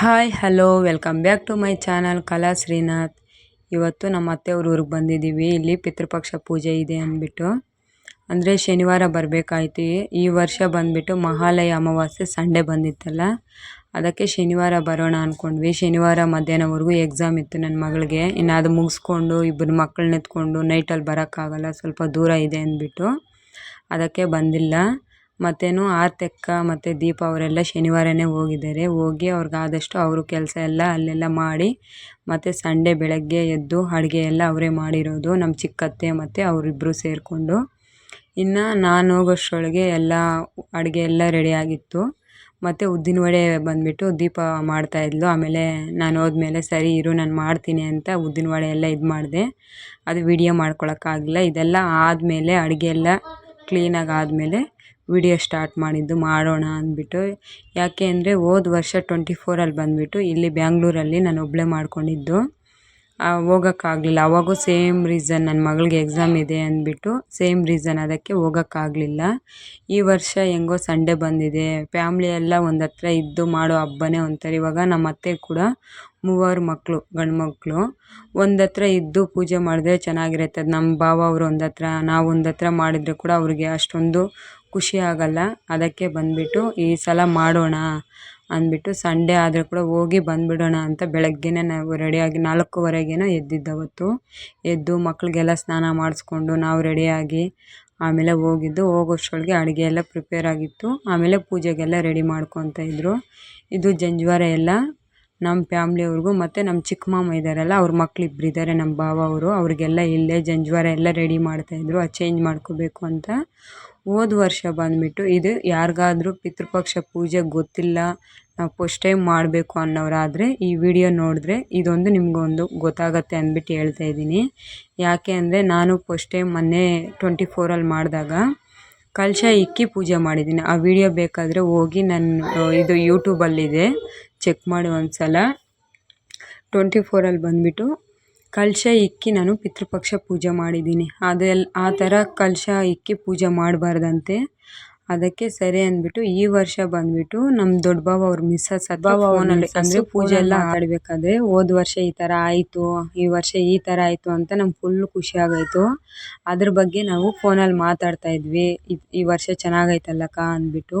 Hi hello welcome back to my channel Kala Srinath ಇವತ್ತು ನಮ್ಮ ಅತ್ತೆಯವ್ರ ಊರಿಗೆ ಬಂದಿದ್ದೀವಿ. ಇಲ್ಲಿ ಪಿತೃಪಕ್ಷ ಪೂಜೆ ಇದೆ ಅಂದ್ಬಿಟ್ಟು. ಅಂದರೆ ಶನಿವಾರ ಬರಬೇಕಾಯ್ತು. ಈ ವರ್ಷ ಬಂದ್ಬಿಟ್ಟು ಮಹಾಲಯ ಅಮಾವಾಸ್ಯೆ ಸಂಡೇ ಬಂದಿತ್ತಲ್ಲ, ಅದಕ್ಕೆ ಶನಿವಾರ ಬರೋಣ ಅಂದ್ಕೊಂಡ್ವಿ ಶನಿವಾರ ಮಧ್ಯಾಹ್ನವರೆಗೂ ಎಕ್ಸಾಮ್ ಇತ್ತು ನನ್ನ ಮಗಳಿಗೆ. ಇನ್ನು ಅದು ಮುಗಿಸ್ಕೊಂಡು ಇಬ್ಬರು ಮಕ್ಕಳನ್ನ ಎತ್ಕೊಂಡು ನೈಟಲ್ಲಿ ಬರೋಕ್ಕಾಗಲ್ಲ, ಸ್ವಲ್ಪ ದೂರ ಇದೆ ಅಂದ್ಬಿಟ್ಟು. ಅದಕ್ಕೆ ಬಂದಿಲ್ಲ. ಮತ್ತೇನು ಆರ್ತಕ್ಕ ಮತ್ತು ದೀಪ ಅವರೆಲ್ಲ ಶನಿವಾರನೇ ಹೋಗಿದ್ದಾರೆ. ಹೋಗಿ ಅವ್ರಿಗಾದಷ್ಟು ಅವರು ಕೆಲಸ ಎಲ್ಲ ಅಲ್ಲೆಲ್ಲ ಮಾಡಿ ಮತ್ತು ಸಂಡೇ ಬೆಳಗ್ಗೆ ಎದ್ದು ಅಡುಗೆ ಎಲ್ಲ ಅವರೇ ಮಾಡಿರೋದು ನಮ್ಮ ಚಿಕ್ಕತ್ತೆ ಮತ್ತು ಅವರಿಬ್ಬರು ಸೇರಿಕೊಂಡು. ಇನ್ನು ನಾನು ಹೋಗೋಷ್ಟರೊಳಗೆ ಎಲ್ಲ ಅಡುಗೆ ಎಲ್ಲ ರೆಡಿಯಾಗಿತ್ತು ಮತ್ತು ಉದ್ದಿನ ವಡೆ ಬಂದುಬಿಟ್ಟು ದೀಪ ಮಾಡ್ತಾಯಿದ್ಲು ಆಮೇಲೆ ನಾನು ಹೋದ್ಮೇಲೆ ಸರಿ ಇರು, ನಾನು ಮಾಡ್ತೀನಿ ಅಂತ ಉದ್ದಿನ ವಡೆ ಎಲ್ಲ ಇದು ಮಾಡಿದೆ. ಅದು ವಿಡಿಯೋ ಮಾಡ್ಕೊಳಕ್ಕಾಗಿಲ್ಲ. ಇದೆಲ್ಲ ಆದಮೇಲೆ ಅಡುಗೆ ಎಲ್ಲ ಕ್ಲೀನಾಗಿ ಆದಮೇಲೆ ವಿಡಿಯೋ ಸ್ಟಾರ್ಟ್ ಮಾಡಿದ್ದು ಮಾಡೋಣ ಅಂದ್ಬಿಟ್ಟು. ಯಾಕೆ ಅಂದರೆ ಹೋದ ವರ್ಷ ಟ್ವೆಂಟಿ ಫೋರಲ್ಲಿ ಬಂದುಬಿಟ್ಟು ಇಲ್ಲಿ ಬ್ಯಾಂಗ್ಳೂರಲ್ಲಿ ನಾನು ಒಬ್ಬಳೇ ಮಾಡ್ಕೊಂಡಿದ್ದು. ಹೋಗೋಕ್ಕಾಗಲಿಲ್ಲ. ಅವಾಗೂ ಸೇಮ್ ರೀಸನ್ ನನ್ನ ಮಗಳಿಗೆ ಎಕ್ಸಾಮ್ ಇದೆ ಅಂದ್ಬಿಟ್ಟು ಸೇಮ್ ರೀಸನ್ ಅದಕ್ಕೆ ಹೋಗೋಕ್ಕಾಗಲಿಲ್ಲ. ಈ ವರ್ಷ ಹೆಂಗೋ ಸಂಡೇ ಬಂದಿದೆ. ಫ್ಯಾಮ್ಲಿ ಎಲ್ಲ ಒಂದು ಹತ್ರ ಇದ್ದು ಮಾಡೋ ಹಬ್ಬನೇ ಒಂಥರ ಇವಾಗ ನಮ್ಮ ಅತ್ತೆ ಕೂಡ ಮೂವರು ಮಕ್ಕಳು ಗಂಡು ಮಕ್ಕಳು ಒಂದು ಹತ್ರ ಇದ್ದು ಪೂಜೆ ಮಾಡಿದ್ರೆ ಚೆನ್ನಾಗಿರುತ್ತೆ. ನಮ್ಮ ಭಾವ ಅವರು ಒಂದು ಹತ್ರ, ನಾವು ಒಂದು ಹತ್ರ ಮಾಡಿದರೆ ಕೂಡ ಅವ್ರಿಗೆ ಅಷ್ಟೊಂದು ಖುಷಿ ಆಗೋಲ್ಲ. ಅದಕ್ಕೆ ಬಂದುಬಿಟ್ಟು ಈ ಸಲ ಮಾಡೋಣ ಅಂದ್ಬಿಟ್ಟು ಸಂಡೇ ಆದರೂ ಕೂಡ ಹೋಗಿ ಬಂದುಬಿಡೋಣ ಅಂತ ಬೆಳಗ್ಗೆನೇ ನಾವು ರೆಡಿಯಾಗಿ ನಾಲ್ಕೂವರೆಗೇನೋ ಎದ್ದಿದ್ದು ಅವತ್ತು ಎದ್ದು ಮಕ್ಕಳಿಗೆಲ್ಲ ಸ್ನಾನ ಮಾಡಿಸ್ಕೊಂಡು ನಾವು ರೆಡಿಯಾಗಿ ಆಮೇಲೆ ಹೋಗಿದ್ದು ಹೋಗೋಷ್ಟ್ರೊಳಗೆ ಅಡುಗೆ ಎಲ್ಲ ಪ್ರಿಪೇರ್ ಆಗಿತ್ತು. ಆಮೇಲೆ ಪೂಜೆಗೆಲ್ಲ ರೆಡಿ ಮಾಡ್ಕೊತ ಇದ್ದರು ಇದು ಜಂಜ್ವಾರ ಎಲ್ಲ. ನಮ್ಮ ಫ್ಯಾಮ್ಲಿಯವ್ರಿಗೂ ಮತ್ತು ನಮ್ಮ ಚಿಕ್ಕ ಮಾಮ ಇದ್ದಾರಲ್ಲ ಅವ್ರ ಮಕ್ಳು ಇಬ್ರು ಇದ್ದಾರೆ ನಮ್ಮ ಭಾವ ಅವರು. ಅವ್ರಿಗೆಲ್ಲ ಇಲ್ಲೇ ಜಂಜ್ವಾರ ಎಲ್ಲ ರೆಡಿ ಮಾಡ್ತಾಯಿದ್ರು ಆ ಚೇಂಜ್ ಮಾಡ್ಕೋಬೇಕು ಅಂತ. ಹೋದ ವರ್ಷ ಬಂದುಬಿಟ್ಟು ಇದು ಯಾರಿಗಾದ್ರೂ ಪಿತೃಪಕ್ಷ ಪೂಜೆ ಗೊತ್ತಿಲ್ಲ, ನಾವು ಫಸ್ಟ್ ಟೈಮ್ ಮಾಡಬೇಕು ಅನ್ನೋರಾದರೆ ಈ ವಿಡಿಯೋ ನೋಡಿದ್ರೆ ಇದೊಂದು ನಿಮಗೊಂದು ಗೊತ್ತಾಗತ್ತೆ ಅಂದ್ಬಿಟ್ಟು ಹೇಳ್ತಾ ಇದ್ದೀನಿ. ಯಾಕೆ ಅಂದರೆ ನಾನು ಫಸ್ಟ್ ಟೈಮ್ ಮೊನ್ನೆ ಟ್ವೆಂಟಿ ಫೋರಲ್ಲಿ ಮಾಡಿದಾಗ ಕಲಶ ಇಕ್ಕಿ ಪೂಜೆ ಮಾಡಿದ್ದೀನಿ. ಆ ವಿಡಿಯೋ ಬೇಕಾದರೆ ಹೋಗಿ ನನ್ನ ಇದು ಯೂಟ್ಯೂಬಲ್ಲಿದೆ ಚೆಕ್ ಮಾಡಿ ಒಂದು ಸಲ ಟ್ವೆಂಟಿ ಫೋರಲ್ಲಿ ಬಂದುಬಿಟ್ಟು ಕಲಶ ಇಕ್ಕಿ ನಾನು ಪಿತೃಪಕ್ಷ ಪೂಜೆ ಮಾಡಿದ್ದೀನಿ. ಅದೆಲ್ಲ ಆ ಥರ ಕಲಶ ಇಕ್ಕಿ ಪೂಜೆ ಮಾಡಬಾರ್ದಂತೆ. ಅದಕ್ಕೆ ಸರಿ ಅಂದ್ಬಿಟ್ಟು ಈ ವರ್ಷ ಬಂದ್ಬಿಟ್ಟು ನಮ್ಮ ದೊಡ್ಡ ಬಾವ ಅವ್ರ ಮಿಸ್ಸಸ್ ಬಾವ ಫೋನಲ್ಲಿ ಅಂದರೆ ಪೂಜೆ ಎಲ್ಲ ಆಡಬೇಕಾದ್ರೆ ಹೋದ ವರ್ಷ ಈ ಥರ ಆಯಿತು ಈ ವರ್ಷ ಈ ಥರ ಆಯಿತು ಅಂತ ನಮ್ಗೆ ಫುಲ್ ಖುಷಿ ಆಗೋಯ್ತು. ಅದ್ರ ಬಗ್ಗೆ ನಾವು ಫೋನಲ್ಲಿ ಮಾತಾಡ್ತಾ ಇದ್ವಿ. ಈ ವರ್ಷ ಚೆನ್ನಾಗೈತಲ್ಲಕ್ಕ ಅಂದ್ಬಿಟ್ಟು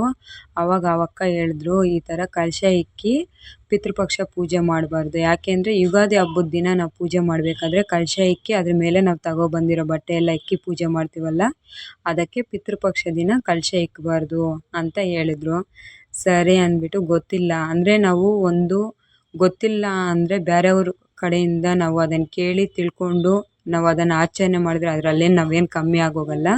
ಅವಾಗ ಅವಕ್ಕ ಹೇಳಿದ್ರು ಈ ಥರ ಕಲಶ ಇಕ್ಕಿ ಪಿತೃಪಕ್ಷ ಪೂಜೆ ಮಾಡಬಾರ್ದು. ಯಾಕೆಂದರೆ ಯುಗಾದಿ ಹಬ್ಬದ ದಿನ ನಾವು ಪೂಜೆ ಮಾಡಬೇಕಾದ್ರೆ ಕಲಶ ಇಕ್ಕಿ ಅದ್ರ ಮೇಲೆ ನಾವು ತಗೊಬಂದಿರೋ ಬಟ್ಟೆ ಎಲ್ಲ ಇಕ್ಕಿ ಪೂಜೆ ಮಾಡ್ತೀವಲ್ಲ, ಅದಕ್ಕೆ ಪಿತೃಪಕ್ಷ ದಿನ ಕಲಶ ಇಕ್ಕಬಾರ್ದು ಅಂತ ಹೇಳಿದ್ರು. ಸರಿ ಅಂದ್ಬಿಟ್ಟು ಗೊತ್ತಿಲ್ಲ. ಅಂದರೆ ನಾವು ಒಂದು ಗೊತ್ತಿಲ್ಲ ಅಂದರೆ ಬೇರೆಯವ್ರ ಕಡೆಯಿಂದ ನಾವು ಅದನ್ನು ಕೇಳಿ ತಿಳ್ಕೊಂಡು ನಾವು ಅದನ್ನು ಆಚರಣೆ ಮಾಡಿದ್ರೆ ಅದರಲ್ಲೇನು ನಾವೇನು ಕಮ್ಮಿ ಆಗೋಗಲ್ಲ.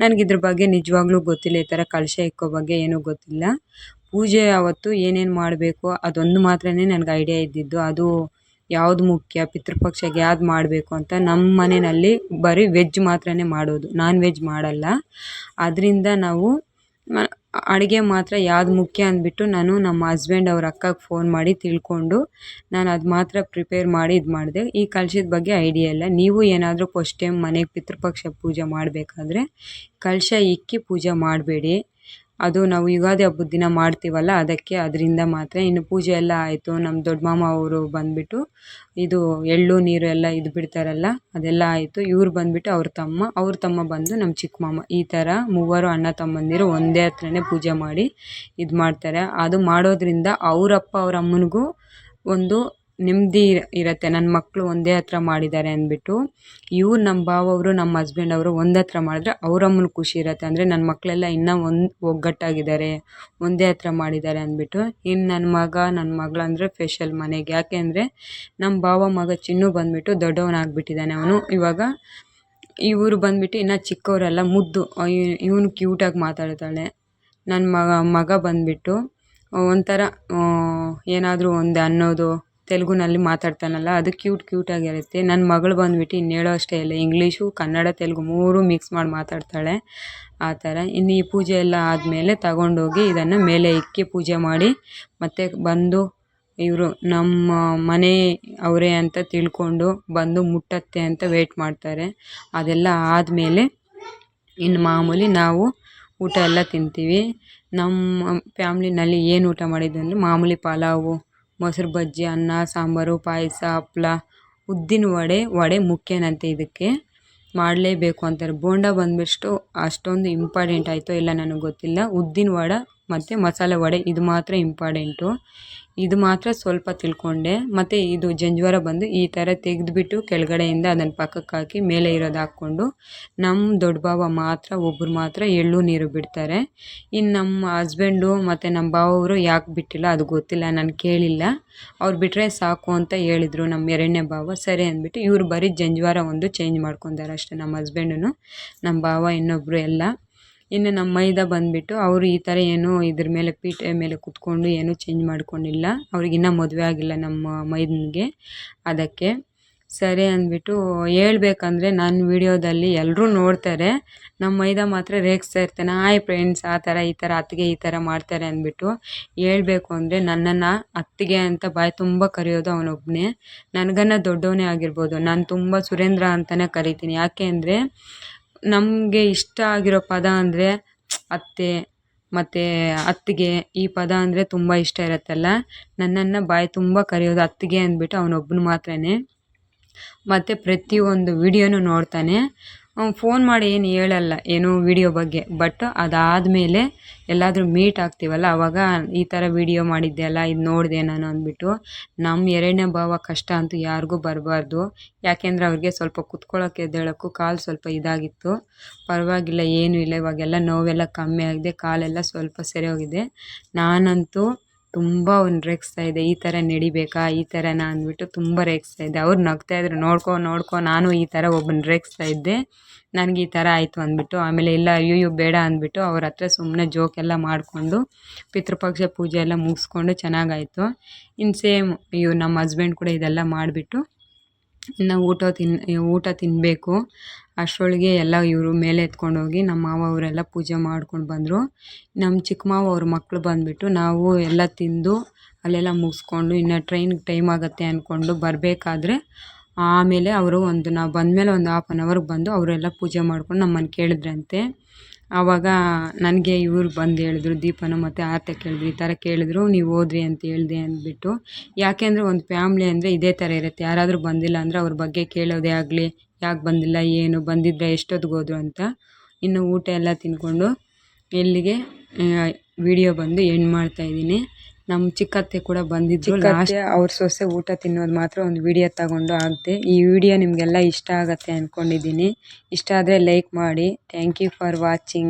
ನನಗೆ ಇದ್ರ ಬಗ್ಗೆ ನಿಜವಾಗ್ಲೂ ಗೊತ್ತಿಲ್ಲ, ಈ ಥರ ಕಲಶ ಇಕ್ಕೋ ಬಗ್ಗೆ ಏನೂ ಗೊತ್ತಿಲ್ಲ. ಪೂಜೆ ಅವತ್ತು ಏನೇನು ಮಾಡಬೇಕು ಅದೊಂದು ಮಾತ್ರನೇ ನನಗೆ ಐಡಿಯಾ ಇದ್ದಿದ್ದು. ಅದು ಯಾವುದು ಮುಖ್ಯ, ಪಿತೃಪಕ್ಷಗೆ ಯಾವ್ದು ಮಾಡಬೇಕು ಅಂತ ನಮ್ಮ ಮನೆಯಲ್ಲಿ ಬರೀ ವೆಜ್ ಮಾತ್ರನೇ ಮಾಡೋದು. ನಾನ್ ವೆಜ್ ಮಾಡಲ್ಲ. ಅದರಿಂದ ನಾವು ಅಡುಗೆ ಮಾತ್ರ ಯಾವ್ದು ಮುಖ್ಯ ಅಂದ್ಬಿಟ್ಟು ನಾನು ನಮ್ಮ ಹಸ್ಬೆಂಡ್ ಅವ್ರ ಅಕ್ಕಗೆ ಫೋನ್ ಮಾಡಿ ತಿಳ್ಕೊಂಡು ನಾನು ಅದು ಮಾತ್ರ ಪ್ರಿಪೇರ್ ಮಾಡಿ ಇದು ಮಾಡಿದೆ. ಈ ಕಲಶದ ಬಗ್ಗೆ ಐಡಿಯಾ ಇಲ್ಲ. ನೀವು ಏನಾದರೂ ಫಸ್ಟ್ ಟೈಮ್ ಮನೆಗೆ ಪಿತೃಪಕ್ಷ ಪೂಜೆ ಮಾಡಬೇಕಾದ್ರೆ ಕಲಶ ಇಕ್ಕಿ ಪೂಜೆ ಮಾಡಬೇಡಿ. ಅದು ನಾವು ಯುಗಾದಿ ಹಬ್ಬದ ದಿನ ಮಾಡ್ತೀವಲ್ಲ, ಅದಕ್ಕೆ ಅದರಿಂದ ಮಾತ್ರ ಇನ್ನು ಪೂಜೆ ಎಲ್ಲ ಆಯಿತು. ನಮ್ಮ ದೊಡ್ಡ ಮಾಮ ಅವರು ಬಂದುಬಿಟ್ಟು ಇದು ಎಳ್ಳು, ನೀರು ಎಲ್ಲ ಇದು ಬಿಡ್ತಾರಲ್ಲ, ಅದೆಲ್ಲ ಆಯಿತು. ಇವ್ರು ಬಂದುಬಿಟ್ಟು ಅವ್ರ ತಮ್ಮ ಅವ್ರ ತಮ್ಮ ಬಂದು ನಮ್ಮ ಚಿಕ್ಕ ಮಾಮ ಈ ಥರ ಮೂವರು ಅಣ್ಣ ತಮ್ಮಂದಿರು ಒಂದೇ ಹತ್ರನೇ ಪೂಜೆ ಮಾಡಿ ಇದು ಮಾಡ್ತಾರೆ. ಅದು ಮಾಡೋದ್ರಿಂದ ಅವರಪ್ಪ ಅವ್ರ ಅಮ್ಮನಿಗೂ ಒಂದು ನೆಮ್ಮದಿ ಇರುತ್ತೆ. ನನ್ನ ಮಕ್ಕಳು ಒಂದೇ ಹತ್ರ ಮಾಡಿದ್ದಾರೆ ಅಂದ್ಬಿಟ್ಟು, ಇವ್ರು ನಮ್ಮ ಭಾವವರು ನಮ್ಮ ಹಸ್ಬೆಂಡ್ ಅವರು ಒಂದೇ ಹತ್ರ ಮಾಡಿದ್ರೆ ಅವ್ರ ಅಮ್ಮನಿಗೆ ಖುಷಿ ಇರುತ್ತೆ. ಅಂದರೆ ನನ್ನ ಮಕ್ಕಳೆಲ್ಲ ಇನ್ನೂ ಒಂದು ಒಗ್ಗಟ್ಟಾಗಿದ್ದಾರೆ, ಒಂದೇ ಹತ್ರ ಮಾಡಿದ್ದಾರೆ ಅಂದ್ಬಿಟ್ಟು ಇನ್ನು ನನ್ನ ಮಗ ನನ್ನ ಮಗಳಂದರೆ ಫೆಷಲ್ ಮನೆಗೆ. ಯಾಕೆ ಅಂದರೆ ನಮ್ಮ ಭಾವ ಮಗ ಚಿನ್ನು ಬಂದುಬಿಟ್ಟು ದೊಡ್ಡವನಾಗ್ಬಿಟ್ಟಿದ್ದಾನೆ ಅವನು. ಇವಾಗ ಇವರು ಬಂದುಬಿಟ್ಟು ಇನ್ನೂ ಚಿಕ್ಕವರೆಲ್ಲ, ಮುದ್ದು ಇವನು ಕ್ಯೂಟಾಗಿ ಮಾತಾಡ್ತಾಳೆ. ನನ್ನ ಮಗ ಮಗ ಬಂದುಬಿಟ್ಟು ಒಂಥರ ಏನಾದರೂ ಒಂದು ಅನ್ನೋದು ತೆಲುಗುನಲ್ಲಿ ಮಾತಾಡ್ತಾನಲ್ಲ, ಅದು ಕ್ಯೂಟ್ ಕ್ಯೂಟಾಗಿರುತ್ತೆ ನನ್ನ ಮಗಳು ಬಂದ್ಬಿಟ್ಟು ಇನ್ನು ಹೇಳೋ ಅಷ್ಟೇ ಇಲ್ಲ ಇಂಗ್ಲೀಷು, ಕನ್ನಡ, ತೆಲುಗು ಮೂರೂ ಮಿಕ್ಸ್ ಮಾಡಿ ಮಾತಾಡ್ತಾಳೆ ಆ ಥರ. ಇನ್ನು ಈ ಪೂಜೆ ಎಲ್ಲ ಆದಮೇಲೆ ತಗೊಂಡೋಗಿ ಇದನ್ನು ಮೇಲೆ ಇಕ್ಕಿ ಪೂಜೆ ಮಾಡಿ, ಮತ್ತೆ ಬಂದು ಇವರು ನಮ್ಮ ಮನೆ ಅವರೇ ಅಂತ ತಿಳ್ಕೊಂಡು ಬಂದು ಮುಟ್ಟತ್ತೆ ಅಂತ ವೇಟ್ ಮಾಡ್ತಾರೆ. ಅದೆಲ್ಲ ಆದಮೇಲೆ ಇನ್ನು ಮಾಮೂಲಿ ನಾವು ಊಟ ಎಲ್ಲ ತಿಂತೀವಿ. ನಮ್ಮ ಫ್ಯಾಮ್ಲಿನಲ್ಲಿ ಏನು ಊಟ ಮಾಡಿದ್ದು ಅಂದರೆ ಮಾಮೂಲಿ ಪಲಾವು ಮೊಸರು ಬಜ್ಜಿ, ಅನ್ನ, ಸಾಂಬಾರು, ಪಾಯಸ, ಹಪ್ಳ, ಉದ್ದಿನ ವಡೆ ವಡೆ ಮುಖ್ಯನಂತೆ ಇದಕ್ಕೆ. ಮಾಡಲೇಬೇಕು ಅಂತಾರೆ. ಬೋಂಡ ಬಂದ್ಬಿಟ್ಟು ಅಷ್ಟೊಂದು ಇಂಪಾರ್ಟೆಂಟ್ ಆಯಿತೋ ಇಲ್ಲ ನನಗೆ ಗೊತ್ತಿಲ್ಲ. ಉದ್ದಿನ ವಡೆ ಮತ್ತು ಮಸಾಲೆ ವಡೆ ಇದು ಮಾತ್ರ ಇಂಪಾರ್ಟೆಂಟು. ಇದು ಮಾತ್ರ ಸ್ವಲ್ಪ ತಿಳ್ಕೊಂಡೆ. ಮತ್ತು ಇದು ಜಂಜ್ವಾರ ಬಂದು ಈ ಥರ ತೆಗೆದುಬಿಟ್ಟು ಕೆಳಗಡೆಯಿಂದ ಅದನ್ನು ಪಕ್ಕಕ್ಕೆ ಹಾಕಿ ಮೇಲೆ ಇರೋದು ಹಾಕ್ಕೊಂಡು ನಮ್ಮ ದೊಡ್ಡ ಬಾವ ಮಾತ್ರ ಒಬ್ಬರು ಮಾತ್ರ ಎಳ್ಳು ನೀರು ಬಿಡ್ತಾರೆ. ಇನ್ನು ನಮ್ಮ ಹಸ್ಬೆಂಡು ಮತ್ತು ನಮ್ಮ ಬಾವವರು ಯಾಕೆ ಬಿಟ್ಟಿಲ್ಲ ಅದು ಗೊತ್ತಿಲ್ಲ, ನಾನು ಕೇಳಿಲ್ಲ. ಅವ್ರು ಬಿಟ್ಟರೆ ಸಾಕು ಅಂತ ಹೇಳಿದರು ನಮ್ಮ ಎರಡನೇ ಬಾವ. ಸರಿ ಅಂದ್ಬಿಟ್ಟು ಇವರು ಬರೀ ಜಂಜ್ವಾರ ಒಂದು ಚೇಂಜ್ ಮಾಡ್ಕೊತಾರೆ ಅಷ್ಟೇ ನಮ್ಮ ಹಸ್ಬೆಂಡು ನಮ್ಮ ಬಾವ ಇನ್ನೊಬ್ಬರು ಎಲ್ಲ. ಇನ್ನು ನಮ್ಮ ಮೈದ ಬಂದುಬಿಟ್ಟು ಅವರು ಈ ಥರ ಏನೂ ಇದ್ರ ಮೇಲೆ ಪೀಠೆ ಮೇಲೆ ಕುತ್ಕೊಂಡು ಏನೂ ಚೇಂಜ್ ಮಾಡ್ಕೊಂಡಿಲ್ಲ. ಅವ್ರಿಗಿನ್ನೂ ಮದುವೆ ಆಗಿಲ್ಲ ನಮ್ಮ ಮೈದನಿಗೆ. ಅದಕ್ಕೆ ಸರಿ ಅಂದ್ಬಿಟ್ಟು ಹೇಳ್ಬೇಕಂದ್ರೆ ನನ್ನ ವಿಡಿಯೋದಲ್ಲಿ ಎಲ್ಲರೂ ನೋಡ್ತಾರೆ. ನಮ್ಮ ಮೈದ ಮಾತ್ರ ರೇಗಿಸ್ತಾ ಇರ್ತಾನೆ. ಹಾಯ್ ಫ್ರೆಂಡ್ಸ್ ಆ ಥರ, ಈ ಥರ, ಅತ್ತಿಗೆ ಈ ಥರ ಮಾಡ್ತಾರೆ ಅಂದ್ಬಿಟ್ಟು ಹೇಳಬೇಕು ಅಂದರೆ ನನ್ನನ್ನು ಅತ್ತಿಗೆ ಅಂತ ಬಾಯಿ ತುಂಬ ಕರೆಯೋದು ಅವನೊಬ್ಬನೇ ನನಗನ್ನ ದೊಡ್ಡವನೇ ಆಗಿರ್ಬೋದು. ನಾನು ತುಂಬ ಸುರೇಂದ್ರ ಅಂತಲೇ ಕರಿತೀನಿ. ಯಾಕೆ ಅಂದರೆ ನಮಗೆ ಇಷ್ಟ ಆಗಿರೋ ಪದ ಅಂದರೆ ಅತ್ತೆ, ಮತ್ತು ಅತ್ತಿಗೆ ಈ ಪದ ಅಂದರೆ ತುಂಬ ಇಷ್ಟ ಇರುತ್ತಲ್ಲ. ನನ್ನನ್ನು ಬಾಯಿ ತುಂಬ ಕರೆಯೋದು ಅತ್ತಿಗೆ ಅಂದ್ಬಿಟ್ಟು ಅವನೊಬ್ಬನು ಮಾತ್ರನೇ. ಮತ್ತು ಪ್ರತಿಯೊಂದು ವಿಡಿಯೋನೂ ನೋಡ್ತಾನೆ. ಫೋನ್ ಮಾಡಿ ಏನು ಹೇಳಲ್ಲ, ಏನು ವಿಡಿಯೋ ಬಗ್ಗೆ. ಬಟ್ ಅದಾದಮೇಲೆ ಎಲ್ಲಾದರೂ ಮೀಟ್ ಆಗ್ತೀವಲ್ಲ ಆವಾಗ ಈ ಥರ ವಿಡಿಯೋ ಮಾಡಿದ್ದೆ ಅಲ್ಲ, ಇದು ನೋಡಿದೆ ನಾನು ಅಂದ್ಬಿಟ್ಟು ನಮ್ಮ ಎರಡನೇ ಭಾವ ಕಷ್ಟ ಅಂತೂ ಯಾರಿಗೂ ಬರಬಾರ್ದು. ಯಾಕೆಂದರೆ ಅವ್ರಿಗೆ ಸ್ವಲ್ಪ ಕುತ್ಕೊಳ್ಳೋಕೆ ಎದ್ದೇಳೋಕ್ಕೂ ಕಾಲು ಸ್ವಲ್ಪ ಇದಾಗಿತ್ತು. ಪರವಾಗಿಲ್ಲ, ಏನೂ ಇಲ್ಲ, ಇವಾಗೆಲ್ಲ ನೋವೆಲ್ಲ ಕಮ್ಮಿ ಆಗಿದೆ, ಕಾಲೆಲ್ಲ ಸ್ವಲ್ಪ ಸರಿ ಹೋಗಿದೆ. ನಾನಂತೂ ತುಂಬ ಅವ್ನು ರೇಗಿಸ್ತಾ ಇದ್ದೆ ಈ ಥರ ನಡಿಬೇಕಾ? ಈ ಥರನಾ ಅಂದ್ಬಿಟ್ಟು ತುಂಬ ರೇಗಿಸ್ತಾ ಇದ್ದೆ ಅವ್ರು ನಗ್ತಾ ಇದ್ರು, ನೋಡ್ಕೊ ನೋಡ್ಕೊ, ನಾನು ಈ ಥರ ಒಬ್ಬನ ರೇಗಿಸ್ತಾ ಇದ್ದೆ. ನನಗೆ ಈ ಥರ ಆಯಿತು ಅಂದ್ಬಿಟ್ಟು, ಆಮೇಲೆ ಇಲ್ಲ ಅಯ್ಯೋ ಬೇಡ ಅಂದ್ಬಿಟ್ಟು ಅವ್ರ ಹತ್ರ ಸುಮ್ಮನೆ ಜೋಕೆಲ್ಲ ಮಾಡಿಕೊಂಡು, ಪಿತೃಪಕ್ಷ ಪೂಜೆ ಎಲ್ಲ ಮುಗಿಸ್ಕೊಂಡು ಚೆನ್ನಾಗಾಯಿತು ಇನ್ನು ಸೇಮ್, ಅಯ್ಯೋ ನಮ್ಮ ಹಸ್ಬೆಂಡ್ ಕೂಡ ಇದೆಲ್ಲ ಮಾಡಿಬಿಟ್ಟು ಇನ್ನು ಊಟ ತಿನ್, ಊಟ ತಿನ್ನಬೇಕು ಅಷ್ಟರೊಳಗೆ ಎಲ್ಲ ಇವರು ಮೇಲೆ ಎತ್ಕೊಂಡು ಹೋಗಿ ನಮ್ಮ ಮಾವ ಅವರೆಲ್ಲ ಪೂಜೆ ಮಾಡ್ಕೊಂಡು ಬಂದರು. ನಮ್ಮ ಚಿಕ್ಕ ಮಾವ ಅವ್ರ ಮಕ್ಕಳು ಬಂದುಬಿಟ್ಟು ನಾವು ಎಲ್ಲ ತಿಂದು ಅಲ್ಲೆಲ್ಲ ಮುಗಿಸ್ಕೊಂಡು ಇನ್ನು ಟ್ರೈನ್ಗೆ ಟೈಮ್ ಆಗುತ್ತೆ ಅಂದ್ಕೊಂಡು ಬರಬೇಕಾದ್ರೆ ಆಮೇಲೆ ಅವರು ಒಂದು, ನಾವು ಬಂದಮೇಲೆ ಒಂದು ಹಾಫ್ ಆ್ಯನ್ ಅವರ್ಗೆ ಬಂದು ಅವರೆಲ್ಲ ಪೂಜೆ ಮಾಡ್ಕೊಂಡು ನಮ್ಮನ್ನು ಕೇಳಿದ್ರಂತೆ. ಆವಾಗ ನನಗೆ ಇವರು ಬಂದು ಹೇಳಿದ್ರು, ದೀಪನ ಮತ್ತು ಆರತಿ ಕೇಳಿದ್ರು, ಈ ಥರ ಕೇಳಿದ್ರು, ನೀವು ಹೋದ್ರಿ ಅಂತ ಹೇಳಿದೆ ಅಂದ್ಬಿಟ್ಟು. ಯಾಕೆ ಅಂದರೆ ಒಂದು ಫ್ಯಾಮ್ಲಿ ಅಂದರೆ ಇದೇ ಥರ ಇರುತ್ತೆ. ಯಾರಾದರೂ ಬಂದಿಲ್ಲ ಅಂದರೆ ಅವ್ರ ಬಗ್ಗೆ ಕೇಳೋದೇ ಆಗಲಿ, ಯಾಕೆ ಬಂದಿಲ್ಲ, ಏನು ಬಂದಿದ್ದರೆ ಎಷ್ಟೊತ್ತಿಗೆ ಹೋದ್ರು ಅಂತ. ಇನ್ನು ಊಟ ಎಲ್ಲ ತಿಂದ್ಕೊಂಡು ಇಲ್ಲಿಗೆ ವಿಡಿಯೋ ಬಂದು ಎಂಡ್ ಮಾಡ್ತಾ ಇದ್ದೀನಿ. ನಮ್ಮ ಚಿಕ್ಕತ್ತೆ ಕೂಡ ಬಂದಿದ್ದು ಲಾಸ್ಟ್ ಅವ್ರ ಸೊಸೆ ಊಟ ತಿನ್ನೋದು ಮಾತ್ರ ಒಂದು ವಿಡಿಯೋ ತಗೊಂಡು ಹಾಕ್ದೆ ಈ ವಿಡಿಯೋ ನಿಮಗೆಲ್ಲ ಇಷ್ಟ ಆಗುತ್ತೆ ಅಂದ್ಕೊಂಡಿದ್ದೀನಿ ಇಷ್ಟ ಆದರೆ ಲೈಕ್ ಮಾಡಿ. Thank you for watching